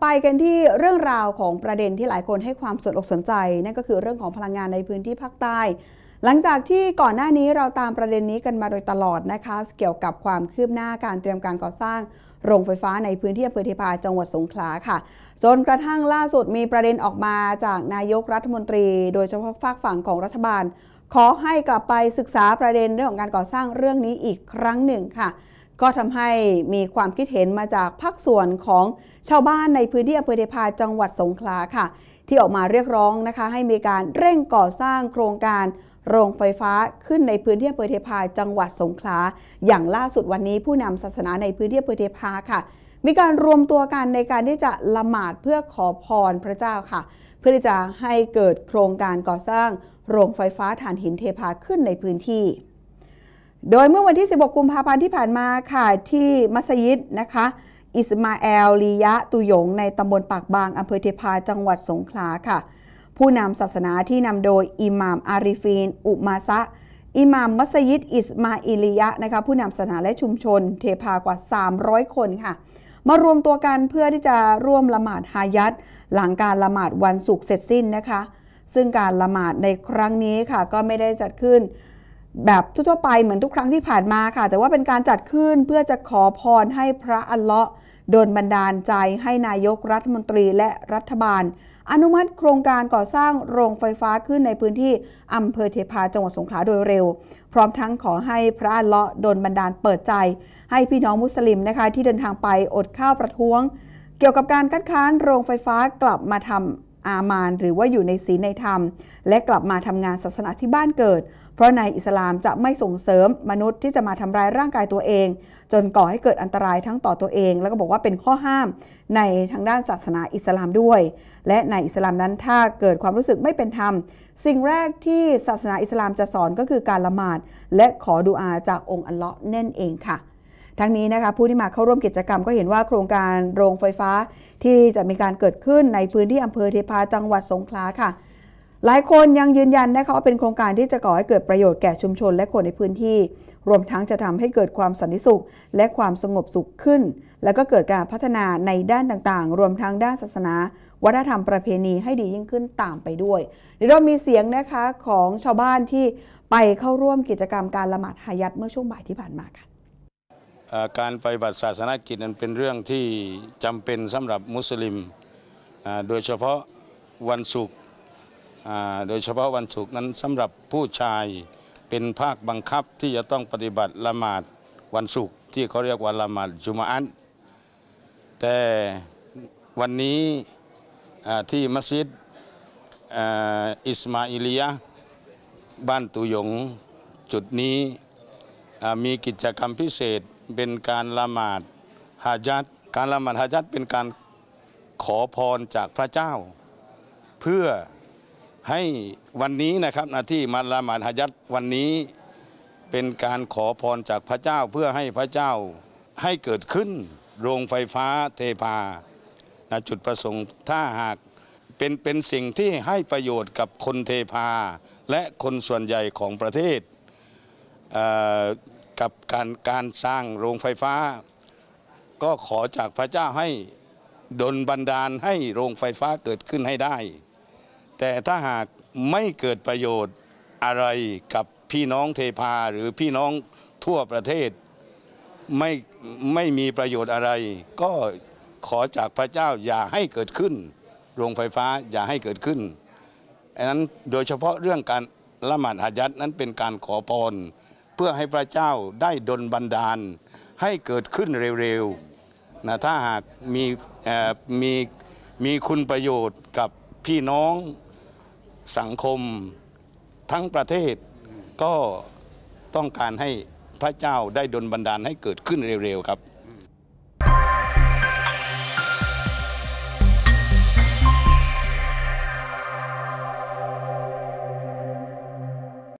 ไปกันที่เรื่องราวของประเด็นที่หลายคนให้ความสนอกสนใจ นั่นก็คือเรื่องของพลังงานในพื้นที่ภาคใต้ หลังจากที่ก่อนหน้านี้เราตามประเด็นนี้กันมาโดยตลอดนะคะ เกี่ยวกับความคืบหน้าการเตรียมการก่อสร้างโรงไฟฟ้าในพื้นที่อำเภอเทพาจังหวัดสงขลาค่ะ จนกระทั่งล่าสุดมีประเด็นออกมาจากนายกรัฐมนตรี โดยเฉพาะฝากฝั่งของรัฐบาล ขอให้กลับไปศึกษาประเด็นเรื่องของการก่อสร้างเรื่องนี้อีกครั้งหนึ่งค่ะ ก็ทำให้มีความคิดเห็นมาจากภาคส่วนของชาวบ้านในพื้นที่อำเภอเทพาจังหวัดสงขลาค่ะ ที่ออกมาเรียกร้องนะคะ ให้มีการเร่งก่อสร้างโครงการโรงไฟฟ้าขึ้นในพื้นที่อำเภอเทพาจังหวัดสงขลา อย่างล่าสุดวันนี้ผู้นำศาสนาในพื้นที่อำเภอเทพาค่ะ มีการรวมตัวกันในการที่จะละหมาดเพื่อขอพรพระเจ้าค่ะ เพื่อที่จะให้เกิดโครงการก่อสร้างโรงไฟฟ้าถ่านหินเทพาขึ้นในพื้นที่ โดยเมื่อวันที่ 16 กุมภาพันธ์ที่ผ่านมาค่ะที่มัสยิดนะคะ อิสมาแอลลียะตุยง ในตำบลปากบางอำเภอเทพาจังหวัดสงขลาค่ะ ผู้นำศาสนาที่นำโดยอิหม่ามอาริฟีน อุมาซะอิหม่ามมัสยิดอิสมาอิลียะนะคะผู้นำศาสนาและชุมชน เทพากว่า 300 คนค่ะ มารวมตัวกันเพื่อที่จะร่วมละหมาดฮายัดหลังการละหมาดวันศุกร์เสร็จสิ้นนะคะ ซึ่งการละหมาดในครั้งนี้ค่ะก็ไม่ได้จัดขึ้น แบบทั่วไปเหมือนทุกครั้งที่ผ่านมาค่ะ แต่ว่าเป็นการจัดขึ้นเพื่อจะขอพรให้พระอัลเลาะห์โดนบันดาลใจให้นายกรัฐมนตรีและรัฐบาล อนุมัติโครงการก่อสร้างโรงไฟฟ้าขึ้นในพื้นที่อำเภอเทพาจังหวัดสงขลาโดยเร็ว พร้อมทั้งขอให้พระอัลเลาะห์โดนบันดาลเปิดใจ ให้พี่น้องมุสลิมนะคะที่เดินทางไปอดข้าวประท้วง เกี่ยวกับการคัดค้านโรงไฟฟ้ากลับมาทำ อามานหรือว่าอยู่ในศีลในธรรม และกลับมาทำงานศาสนาที่บ้านเกิด เพราะในอิสลามจะไม่ส่งเสริมมนุษย์ที่จะมาทำร้ายร่างกายตัวเอง จนก่อให้เกิดอันตรายทั้งต่อตัวเอง แล้วก็บอกว่าเป็นข้อห้ามในทางด้านศาสนาอิสลามด้วย และในอิสลามนั้นถ้าเกิดความรู้สึกไม่เป็นธรรม สิ่งแรกที่ศาสนาอิสลามจะสอนก็คือการละหมาด และขอดุอาจากองค์อัลเลาะห์นั่นเองค่ะ ทั้งนี้นะคะผู้ที่มาเข้าร่วมกิจกรรมก็เห็นว่าโครงการโรงไฟฟ้าที่จะมีการเกิดขึ้นในพื้นที่อำเภอเทพาจังหวัดสงขลาค่ะ หลายคนยังยืนยันนะคะว่าเป็นโครงการที่จะก่อให้เกิดประโยชน์แก่ชุมชนและคนในพื้นที่ รวมทั้งจะทำให้เกิดความสันติสุข และความสงบสุขขึ้น แล้วก็เกิดการพัฒนาในด้านต่างๆ รวมทั้งด้านศาสนา วัฒนธรรมประเพณีให้ดียิ่งขึ้นตามไปด้วยเดี๋ยวเรามีเสียงนะคะของชาวบ้านที่ไปเข้าร่วมกิจกรรมการละหมาดฮายัดเมื่อช่วงบ่ายที่ผ่านมาค่ะ การปฏิบัติศาสนกิจนั้นเป็นเรื่องที่จำเป็นสำหรับมุสลิม โดยเฉพาะวันศุกร์โดยเฉพาะวันศุกร์นั้นสำหรับผู้ชายเป็นภาคบังคับที่จะต้องปฏิบัติละหมาดวันศุกร์ที่เขาเรียกว่าละหมาดจุมอะอันแต่วันนี้ที่มัสยิดอิสมาอิลียะบ้านตุยงจุดนี้มีกิจกรรมพิเศษ เป็นการละหมาดฮาจัดการละหมาดฮาจัดเป็นการขอพรจากพระเจ้า เพื่อให้วันนี้นะครับนาที่มาละหมาดฮาจัดวันนี้เป็นการขอพรจากพระเจ้าเพื่อให้พระเจ้าให้เกิดขึ้น โรงไฟฟ้าเทพานะจุดประสงค์ถ้าหากเป็นเป็นสิ่งที่ให้ประโยชน์กับคนเทพาและคนส่วนใหญ่ของประเทศอ่อ กับการการสร้างโรงไฟฟ้า ก็ขอจากพระเจ้าให้ดลบันดาลให้โรงไฟฟ้าเกิดขึ้นให้ได้ แต่ถ้าหากไม่เกิดประโยชน์อะไรกับพี่น้องเทพาหรือพี่น้องทั่วประเทศไม่ไม่มีประโยชน์อะไร ก็ขอจากพระเจ้าอย่าให้เกิดขึ้น โรงไฟฟ้าอย่าให้เกิดขึ้นอันนั้นโดยเฉพาะเรื่องการละหมาดหายัดนั้นเป็นการขอพร พื่อให้พระเจ้าได้ดลบันดาลให้เกิดขึ้นเร็วๆนะถ้าหากมีมีมีคุณประโยชน์กับพี่น้องสังคมทั้งประเทศก็ต้องการให้พระเจ้าได้ดลบันดาลให้เกิดขึ้นเร็วๆครับ